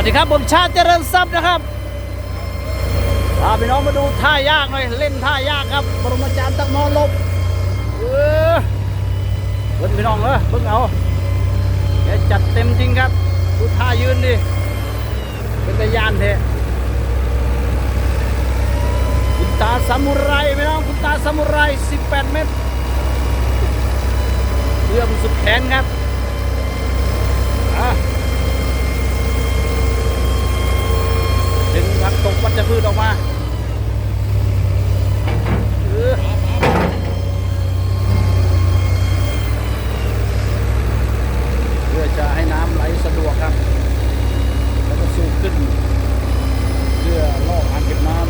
วัสดีครับผมชาติเจริญทรัพย์นะครับพาพี่น้องมาดูท่ายากหน่อยเล่นท่ายากครับบรมจารย์ตักมอลบเออเบิ้งพี่น้องเออเบิ้งเอาแกจัดเต็มจริงครับดูท่ายืนดิเป็นตะยานเทคุณตาซามูไรพี่น้องคุณตาซามูไร 18 เมตรเอื้อมสุดแขนครับอะ ดึง จะพืชออกมาเออเพื่อจะให้น้ำไหลสะดวกครับ แล้วก็สูบขึ้น เพื่อลอกอ่างเก็บน้ำ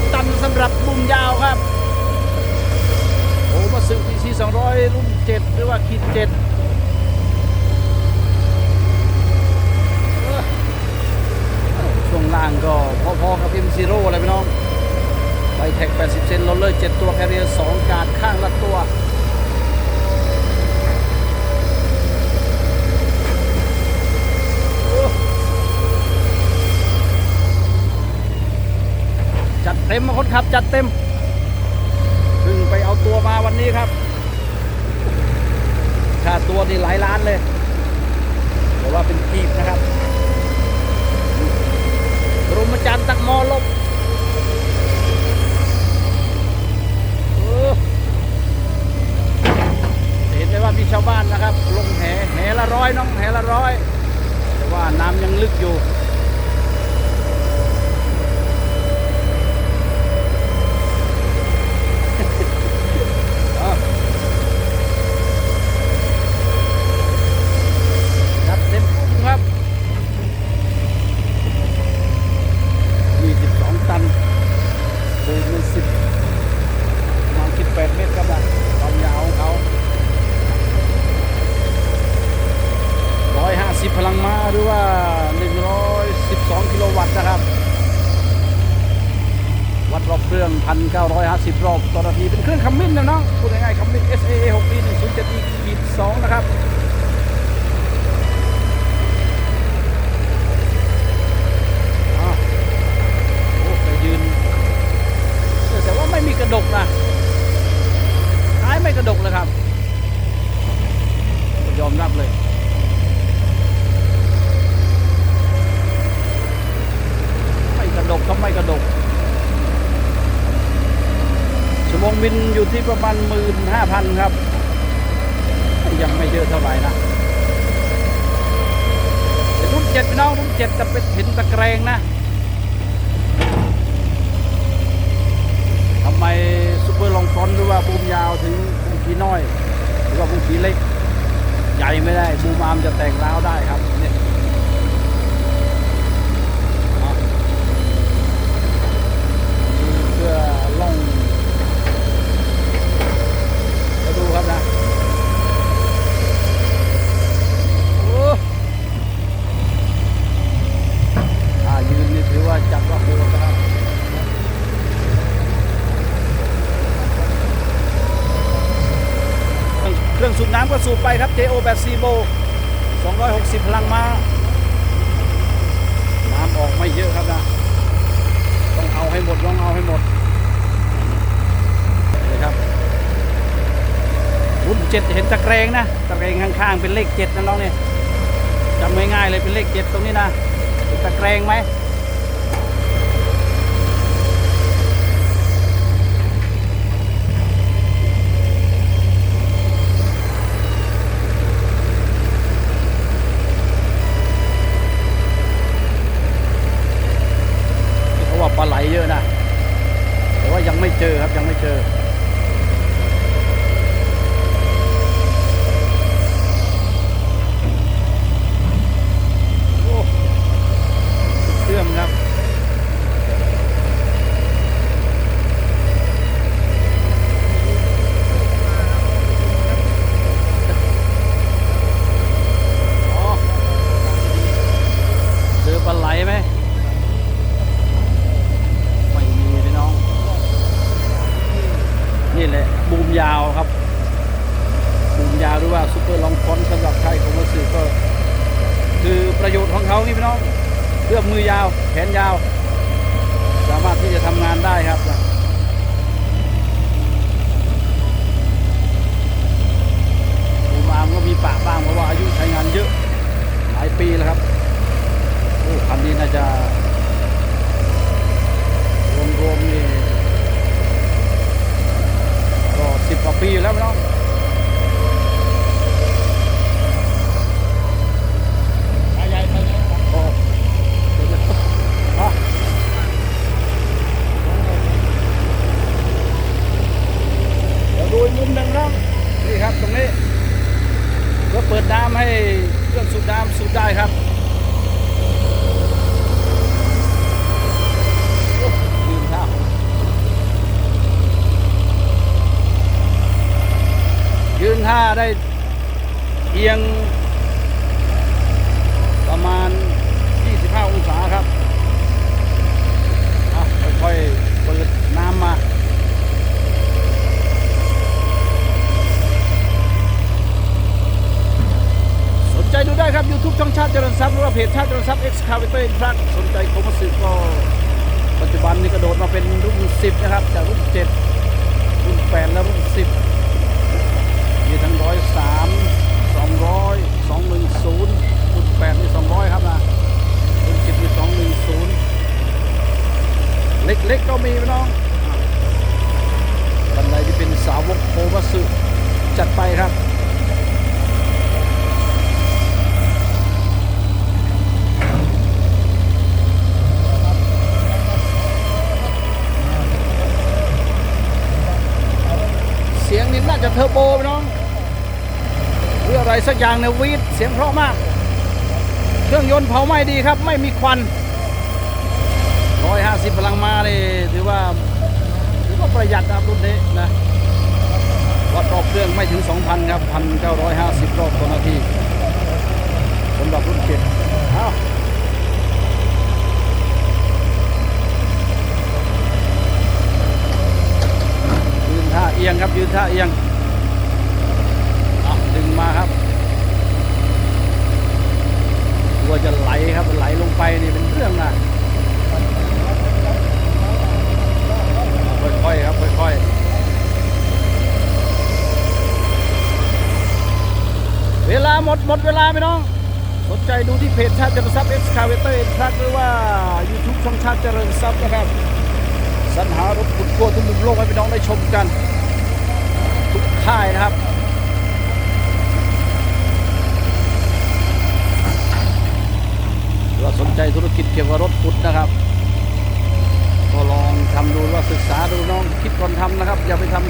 22 ตันสำหรับบุมยาวครับ โอ้มาซื้อ PC 200 รุ่น 7 หรือว่าขีด7 ช่วง ล่างก็พอๆกับ M0 อะไรพี่น้องไบแท็ก80 เซนโรลเลอร์ 7 ตัวแคเรียร์2การดข้างละตัว จัดเต็มมาคนขับ จัดเต็มเพิ่งไปเอาตัวมาวันนี้ครับ ค่าตัวนี่หลายล้านเลยแต่ว่าเป็นกีบนะครับ รมจันทร์ตักมอลบเออเห็นได้ว่ามีชาวบ้านนะครับ ลงแหแหละร้อยน้องแหละร้อย แต่ว่าน้ำยังลึกอยู่ เอาจัดเต็มปุ้งครับ 22 ตันคูณเป็น10ประมาณ18 เมตรครับนะความยาวของเขา 150 พลังม้าหรือว่า 112 กิโลวัตต์นะครับ วัดรอบเครื่อง 1,950 รอบต่อนาที เป็นเครื่องคัมมินนะเนาะพูดง่ายๆคัมมิน SAA 6 p 1 0 7 e ขีด2นะครับโอ้แต่ยืนแต่ว่าไม่มีกระดกนะท้ายไม่กระดกเลยครับ ยอมรับเลย ไม่กระดกก็ไม่กระดกชั่วโมงบินอยู่ที่ประมาณหมื่นห้าพันครับ ยังไม่เยอะเท่าไหร่นะรุ่นเจ็ดพี่น้องรุ่นเจ็ดจะเป็นห็นตะแกรงนะทำไมซูเปอร์ลองฟอนหรือว่าบูมยาวถึงบูมขีน้อย หรือว่าบูมขีเล็ก ใหญ่ไม่ได้บูมอามจะแตกร้าวได้ครับเนี่ยเพื่อล่องมาดูครับนะโอ้อ่ายืนนี่ถือว่าจับว่าโหดนะครับ เครื่องสูบน้ำก็สูบไปครับ JO แบบซีโบ260 พลังม้า น้ำออกไม่เยอะครับนะ ต้องเอาให้หมด ต้องเอาให้หมดนี่ครับรุ่น เจ็ดเห็นตะแกรงนะตะแกรงข้างๆเป็นเลขเจ็ดนะน้องเนี่ยจำง่ายๆเลยเป็นเลขเจ็ดตรงนี้นะตะแกรงไหมเพราว่าปลาไหลเยอะนะ แต่ว่ายังไม่เจอครับยังไม่เจอ โอ้สุด นี่พี่น้องเครื่องมือยาว แขนยาว สามารถที่จะทำงานได้ครับปูมามก็มีปะบ้างเพราะว่าอายุใช้งานเยอะ หลายปีแล้วครับโอ้คันนี้น่าจะรวมๆนี่ก็สิบกว่าปีแล้วพี่น้อง ใหญ่ไปเลยครับ โอ้เดี๋ยวๆอะเดยมุมหนึ่งนะนี่ครับตรงนี้ก็เปิดน้ำให้เครื่องสูบน้ำสูบได้ครับยืนท่ายืนท่าได้เอียงประมาณ 25 องศาครับ ค่อยๆเปิดน้ำมา ได้ครับ YouTube ช่องชาติเจริญทรัพย์หรือว่าเพจชาติเจริญทรัพย์ Excavator อีกครั้สนใจโคมสืบก็ปัจจุบันนี้กระโดดมาเป็นรุ่น 10 นะครับ จากรุ่น 7 รุ่น 8 แล้วรุ่น 10 มีทั้ง 103 200 สักอย่างเนี่ยวีดเสียงเพราะมาก เครื่องยนต์เผาไหม้ดีครับ ไม่มีควัน 150 พลังมานี่ถือว่าถือว่าประหยัดครับรุ่นนี้นะวัดรอบเครื่องไม่ถึง 2,000 ครับ 1,950 รอบต่อนาทีสำหรับรุ่นเจ็ดเอายืนท่าเอียงครับยืนท่าเอียง อะดึงมาครับกลัวจะไหลครับไหลลงไปนี่เป็นเรื่องนะค่อยๆครับค่อยๆเวลา หมดเวลาไหมน้อง สนใจดูที่เพจชาติเจริญทรัพย์เอ็กซ์คาเวเตอร์เอ็นทรัคหรือว่า YouTube ช่องชาติเจริญทรัพย์นะครับสรรหารถขุดขั้วทุกมุมโลกให้พี่น้องได้ชมกัน ทุกค่ายนะครับหรือว่าสนใจธุรกิจเกี่ยวกับรถขุดนะครับ ก็ลองทำดูว่าศึกษาดูน้องคิดก่อนทำนะครับ อย่าไปทำ